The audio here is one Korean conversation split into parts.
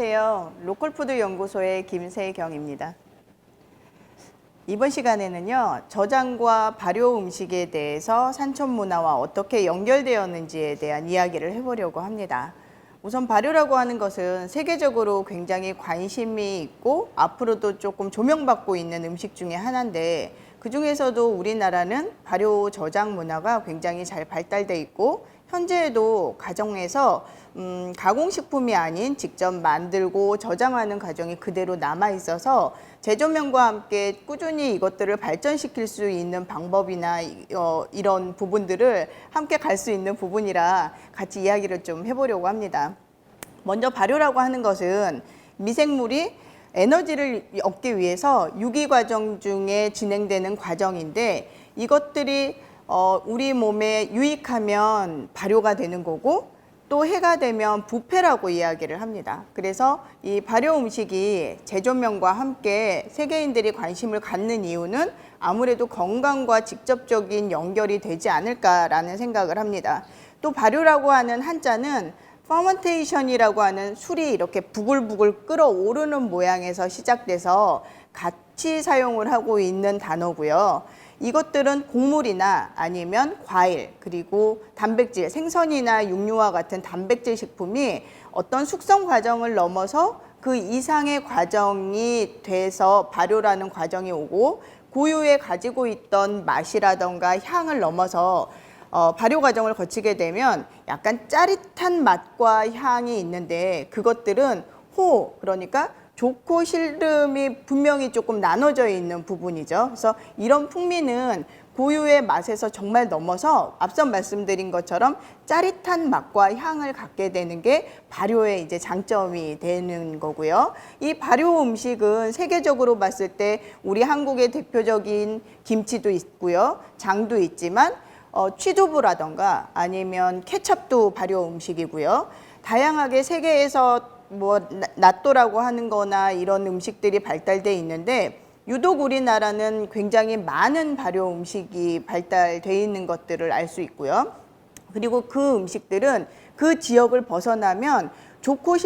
안녕하세요. 로컬푸드 연구소의 김세경입니다. 이번 시간에는요, 저장과 발효 음식에 대해서 산촌 문화와 어떻게 연결되었는지에 대한 이야기를 해보려고 합니다. 우선 발효라고 하는 것은 세계적으로 굉장히 관심이 있고 앞으로도 조금 조명받고 있는 음식 중에 하나인데 그 중에서도 우리나라는 발효 저장 문화가 굉장히 잘 발달돼 있고 현재에도 가정에서 음, 가공식품이 아닌 직접 만들고 저장하는 과정이 그대로 남아 있어서 재조명과 함께 꾸준히 이것들을 발전시킬 수 있는 방법이나 이- 어, 이런 부분들을 함께 갈 수 있는 부분이라 같이 이야기를 좀 해보려고 합니다. 먼저 발효라고 하는 것은 미생물이 에너지를 얻기 위해서 유기 과정 중에 진행되는 과정인데 이것들이 어, 우리 몸에 유익하면 발효가 되는 거고 또 해가 되면 부패라고 이야기를 합니다. 그래서 이 발효 음식이 재조명과 함께 세계인들이 관심을 갖는 이유는 아무래도 건강과 직접적인 연결이 되지 않을까라는 생각을 합니다. 또 발효라고 하는 한자는 퍼먼테이션이라고 하는 술이 이렇게 부글부글 끓어오르는 모양에서 시작돼서 같이 사용을 하고 있는 단어고요. 이것들은 곡물이나 아니면 과일 그리고 단백질, 생선이나 육류와 같은 단백질 식품이 어떤 숙성 과정을 넘어서 그 이상의 과정이 돼서 발효라는 과정이 오고 고유에 가지고 있던 맛이라던가 향을 넘어서 어, 발효 과정을 거치게 되면 약간 짜릿한 맛과 향이 있는데 그것들은 호 그러니까 좋고 싫음이 분명히 조금 나눠져 있는 부분이죠. 그래서 이런 풍미는 고유의 맛에서 정말 넘어서 앞서 말씀드린 것처럼 짜릿한 맛과 향을 갖게 되는 게 발효의 이제 장점이 되는 거고요. 이 발효 음식은 세계적으로 봤을 때 우리 한국의 대표적인 김치도 있고요. 장도 있지만 어, 취두부라던가 아니면 케첩도 발효 음식이고요. 다양하게 세계에서 뭐 나- 나또라고 하는 거나 이런 음식들이 발달돼 있는데 유독 우리나라는 굉장히 많은 발효 음식이 발달돼 있는 것들을 알 수 있고요. 그리고 그 음식들은 그 지역을 벗어나면 좋고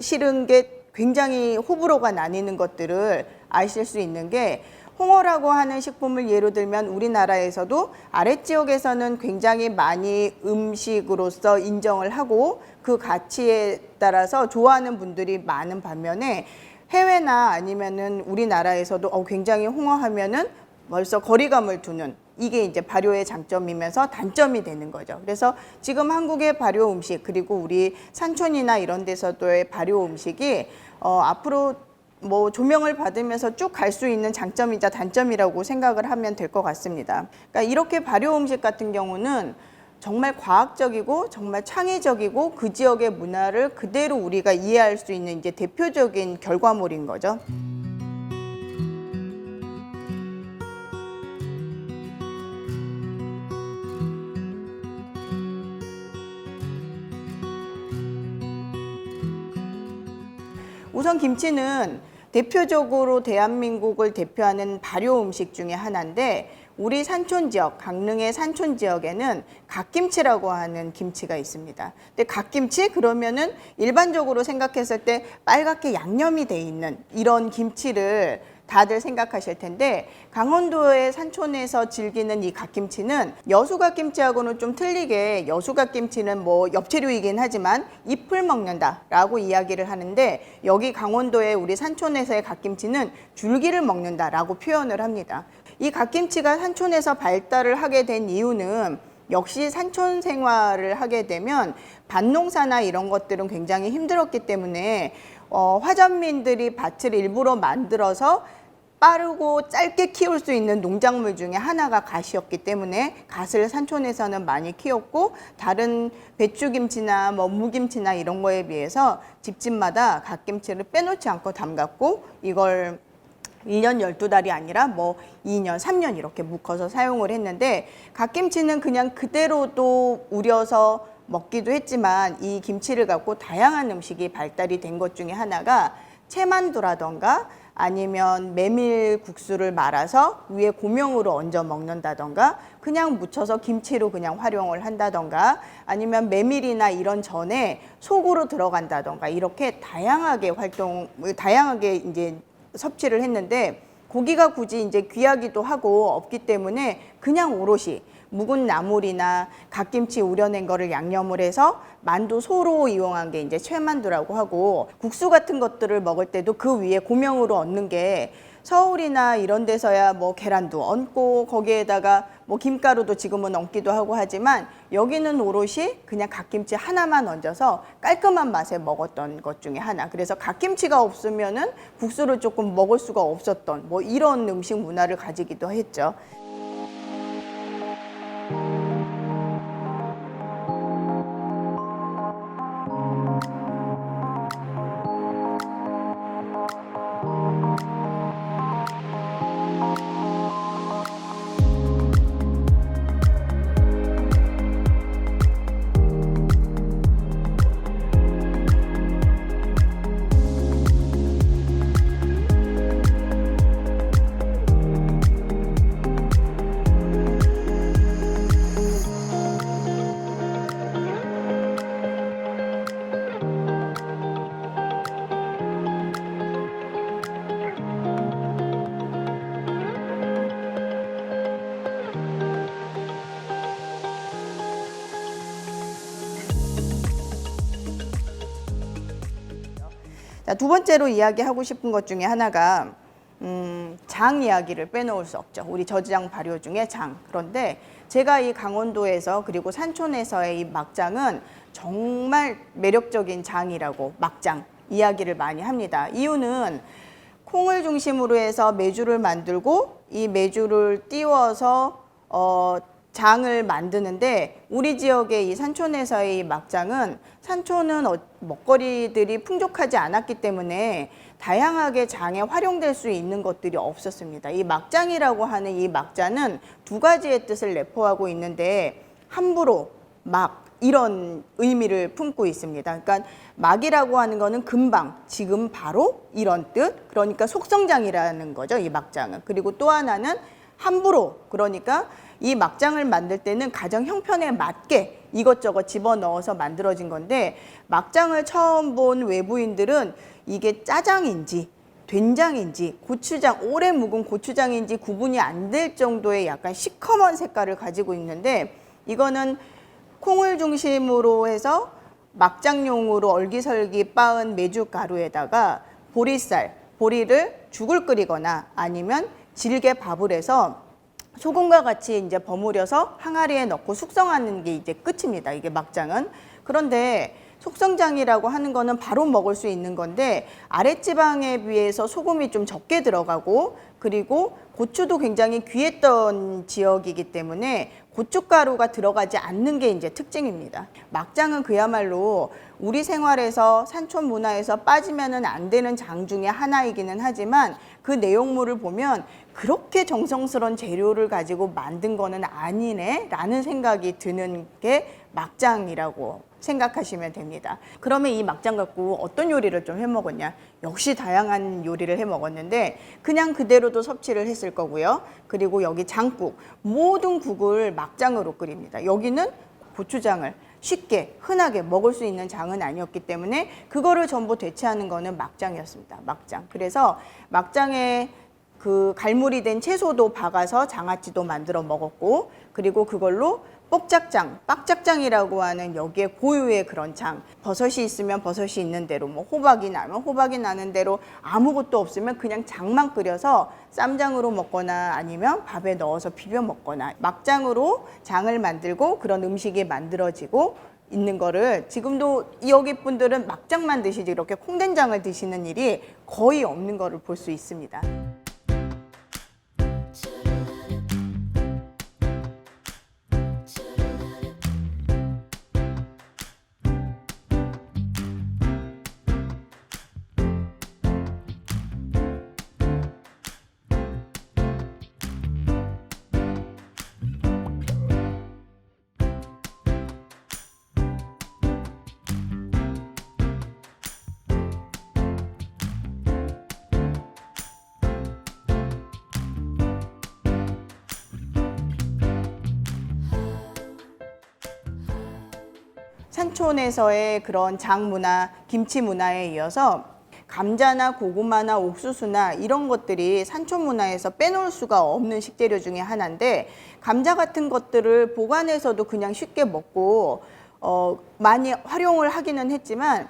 싫은 게 굉장히 호불호가 나뉘는 것들을 아실 수 있는 게 홍어라고 하는 식품을 예로 들면 우리나라에서도 아랫지역에서는 굉장히 많이 음식으로서 인정을 하고 그 가치에 따라서 좋아하는 분들이 많은 반면에 해외나 아니면은 우리나라에서도 어, 굉장히 홍어 하면은 벌써 거리감을 두는 이게 이제 발효의 장점이면서 단점이 되는 거죠. 그래서 지금 한국의 발효 음식 그리고 우리 산촌이나 이런 데서도의 발효 음식이 어, 앞으로 뭐 조명을 받으면서 쭉 갈 수 있는 장점이자 단점이라고 생각을 하면 될 것 같습니다. 그러니까 이렇게 발효 음식 같은 경우는 정말 과학적이고 정말 창의적이고 그 지역의 문화를 그대로 우리가 이해할 수 있는 이제 대표적인 결과물인 거죠. 우선 김치는 대표적으로 대한민국을 대표하는 발효 음식 중에 하나인데 우리 산촌 지역, 강릉의 산촌 지역에는 갓김치라고 하는 김치가 있습니다. 근데 갓김치 그러면은 일반적으로 생각했을 때 빨갛게 양념이 돼 있는 이런 김치를 다들 생각하실 텐데 강원도의 산촌에서 즐기는 이 갓김치는 여수갓김치하고는 좀 틀리게 여수갓김치는 뭐 엽채류이긴 하지만 잎을 먹는다 라고 이야기를 하는데 여기 강원도의 우리 산촌에서의 갓김치는 줄기를 먹는다 라고 표현을 합니다. 이 갓김치가 산촌에서 발달을 하게 된 이유는 역시 산촌 생활을 하게 되면 밭농사나 이런 것들은 굉장히 힘들었기 때문에 어, 화전민들이 밭을 일부러 만들어서 빠르고 짧게 키울 수 있는 농작물 중에 하나가 갓이었기 때문에 갓을 산촌에서는 많이 키웠고 다른 배추김치나 뭐 무김치나 이런 거에 비해서 집집마다 갓김치를 빼놓지 않고 담갔고 이걸 1년 12달이 아니라 뭐 2년, 3년 이렇게 묶어서 사용을 했는데 갓김치는 그냥 그대로도 우려서 먹기도 했지만 이 김치를 갖고 다양한 음식이 발달이 된 것 중에 하나가 채만두라던가 아니면 메밀 국수를 말아서 위에 고명으로 얹어 먹는다던가 그냥 무쳐서 김치로 그냥 활용을 한다던가 아니면 메밀이나 이런 전에 속으로 들어간다던가 이렇게 다양하게 활동 다양하게 이제 섭취를 했는데 고기가 굳이 이제 귀하기도 하고 없기 때문에 그냥 오롯이 묵은 나물이나 갓김치 우려낸 거를 양념을 해서 만두 소로 이용한 게 이제 최만두라고 하고 국수 같은 것들을 먹을 때도 그 위에 고명으로 얹는 게 서울이나 이런 데서야 뭐 계란도 얹고 거기에다가 뭐 김가루도 지금은 얹기도 하고 하지만 여기는 오롯이 그냥 갓김치 하나만 얹어서 깔끔한 맛에 먹었던 것 중에 하나. 그래서 갓김치가 없으면은 국수를 조금 먹을 수가 없었던 뭐 이런 음식 문화를 가지기도 했죠. 두 번째로 이야기하고 싶은 것 중에 하나가 음, 장 이야기를 빼놓을 수 없죠. 우리 저장 발효 중에 장. 그런데 제가 이 강원도에서 그리고 산촌에서의 이 막장은 정말 매력적인 장이라고 막장 이야기를 많이 합니다. 이유는 콩을 중심으로 해서 메주를 만들고 이 메주를 띄워서 어, 장을 만드는데 우리 지역의 이 산촌에서의 이 막장은 산촌은 어- 먹거리들이 풍족하지 않았기 때문에 다양하게 장에 활용될 수 있는 것들이 없었습니다. 이 막장이라고 하는 이 막자는 두 가지의 뜻을 내포하고 있는데 함부로 막 이런 의미를 품고 있습니다. 그러니까 막이라고 하는 거는 금방, 지금 바로 이런 뜻. 그러니까 속성장이라는 거죠. 이 막장은. 그리고 또 하나는 함부로 그러니까 이 막장을 만들 때는 가정 형편에 맞게 이것저것 집어넣어서 만들어진 건데 막장을 처음 본 외부인들은 이게 짜장인지 된장인지 고추장 오래 묵은 고추장인지 구분이 안 될 정도의 약간 시커먼 색깔을 가지고 있는데 이거는 콩을 중심으로 해서 막장용으로 얼기설기 빻은 메주 가루에다가 보리쌀, 보리를 죽을 끓이거나 아니면 질게 밥을 해서 소금과 같이 이제 버무려서 항아리에 넣고 숙성하는 게 이제 끝입니다. 이게 막장은. 그런데 속성장이라고 하는 거는 바로 먹을 수 있는 건데 아랫지방에 비해서 소금이 좀 적게 들어가고 그리고 고추도 굉장히 귀했던 지역이기 때문에 고춧가루가 들어가지 않는 게 이제 특징입니다. 막장은 그야말로 우리 생활에서 산촌 문화에서 빠지면은 안 되는 장 중에 하나이기는 하지만 그 내용물을 보면 그렇게 정성스러운 재료를 가지고 만든 거는 아니네 라는 생각이 드는 게 막장이라고 생각하시면 됩니다. 그러면 이 막장 갖고 어떤 요리를 좀 해 먹었냐? 역시 다양한 요리를 해 먹었는데 그냥 그대로도 섭취를 했을 거고요. 그리고 여기 장국 모든 국을 막장으로 끓입니다. 여기는 고추장을 쉽게 흔하게 먹을 수 있는 장은 아니었기 때문에 그거를 전부 대체하는 거는 막장이었습니다. 막장. 그래서 막장에 그 갈무리 된 채소도 박아서 장아찌도 만들어 먹었고 그리고 그걸로 뻑짝장, 빡짝장이라고 하는 여기에 고유의 그런 장. 버섯이 있으면 버섯이 있는 대로, 뭐 호박이 나면 호박이 나는 대로 아무것도 없으면 그냥 장만 끓여서 쌈장으로 먹거나 아니면 밥에 넣어서 비벼 먹거나 막장으로 장을 만들고 그런 음식이 만들어지고 있는 거를 지금도 여기 분들은 막장만 드시지 이렇게 콩된장을 드시는 일이 거의 없는 거를 볼 수 있습니다. 산촌에서의 그런 장 문화, 김치 문화에 이어서 감자나 고구마나 옥수수나 이런 것들이 산촌 문화에서 빼놓을 수가 없는 식재료 중에 하나인데 감자 같은 것들을 보관해서도 그냥 쉽게 먹고 어, 많이 활용을 하기는 했지만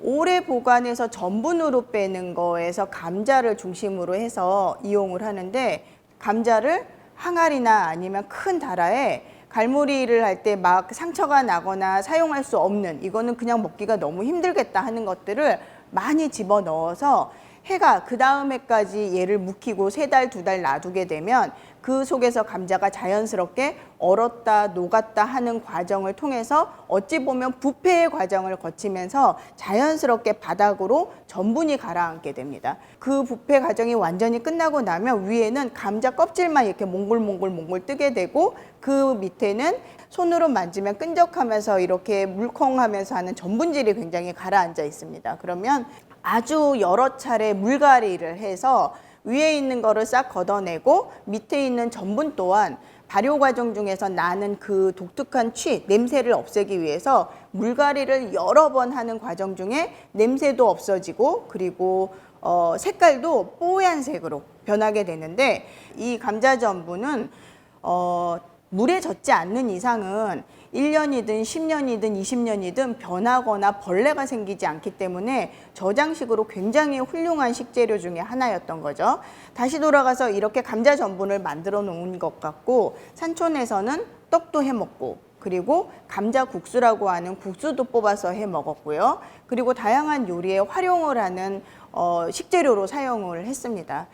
오래 보관해서 전분으로 빼는 거에서 감자를 중심으로 해서 이용을 하는데 감자를 항아리나 아니면 큰 다라에 갈무리를 할 때 막 상처가 나거나 사용할 수 없는 이거는 그냥 먹기가 너무 힘들겠다 하는 것들을 많이 집어 넣어서 해가 그 다음 해까지 얘를 묵히고 세 달, 두 달 놔두게 되면 그 속에서 감자가 자연스럽게 얼었다, 녹았다 하는 과정을 통해서 어찌 보면 부패의 과정을 거치면서 자연스럽게 바닥으로 전분이 가라앉게 됩니다. 그 부패 과정이 완전히 끝나고 나면 위에는 감자 껍질만 이렇게 몽골몽골 몽골 뜨게 되고 그 밑에는 손으로 만지면 끈적하면서 이렇게 물컹하면서 하는 전분질이 굉장히 가라앉아 있습니다. 그러면 아주 여러 차례 물갈이를 해서 위에 있는 거를 싹 걷어내고 밑에 있는 전분 또한 발효 과정 중에서 나는 그 독특한 취, 냄새를 없애기 위해서 물갈이를 여러 번 하는 과정 중에 냄새도 없어지고 그리고 어, 색깔도 뽀얀색으로 변하게 되는데 이 감자 전분은 어, 물에 젖지 않는 이상은 1년이든 10년이든 20년이든 변하거나 벌레가 생기지 않기 때문에 저장식으로 굉장히 훌륭한 식재료 중에 하나였던 거죠. 다시 돌아가서 이렇게 감자 전분을 만들어 놓은 것 같고 산촌에서는 떡도 해 먹고 그리고 감자 국수라고 하는 국수도 뽑아서 해 먹었고요. 그리고 다양한 요리에 활용을 하는 어, 식재료로 사용을 했습니다.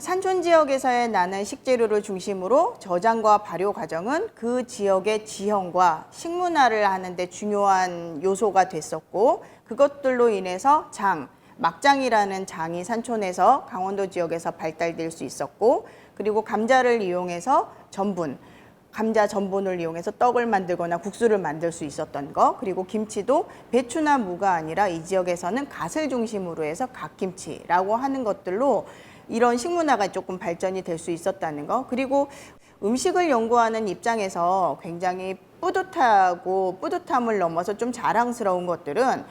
산촌 지역에서의 나는 식재료를 중심으로 저장과 발효 과정은 그 지역의 지형과 식문화를 하는데 중요한 요소가 됐었고 그것들로 인해서 장, 막장이라는 장이 산촌에서 강원도 지역에서 발달될 수 있었고 그리고 감자를 이용해서 전분, 감자 전분을 이용해서 떡을 만들거나 국수를 만들 수 있었던 거 그리고 김치도 배추나 무가 아니라 이 지역에서는 갓을 중심으로 해서 갓김치라고 하는 것들로 이런 식문화가 조금 발전이 될 수 있었다는 거. 그리고 음식을 연구하는 입장에서 굉장히 뿌듯하고 뿌듯함을 넘어서 좀 자랑스러운 것들은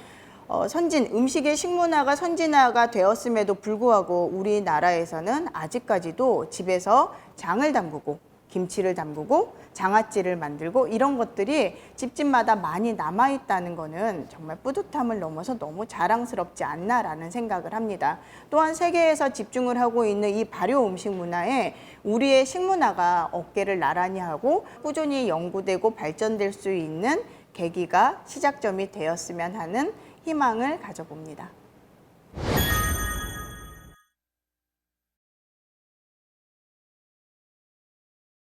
어, 선진 음식의 식문화가 선진화가 되었음에도 불구하고 우리나라에서는 아직까지도 집에서 장을 담그고 김치를 담그고 장아찌를 만들고 이런 것들이 집집마다 많이 남아 있다는 거는 정말 뿌듯함을 넘어서 너무 자랑스럽지 않나라는 생각을 합니다. 또한 세계에서 집중을 하고 있는 이 발효 음식 문화에 우리의 식문화가 어깨를 나란히 하고 꾸준히 연구되고 발전될 수 있는 계기가 시작점이 되었으면 하는 희망을 가져봅니다.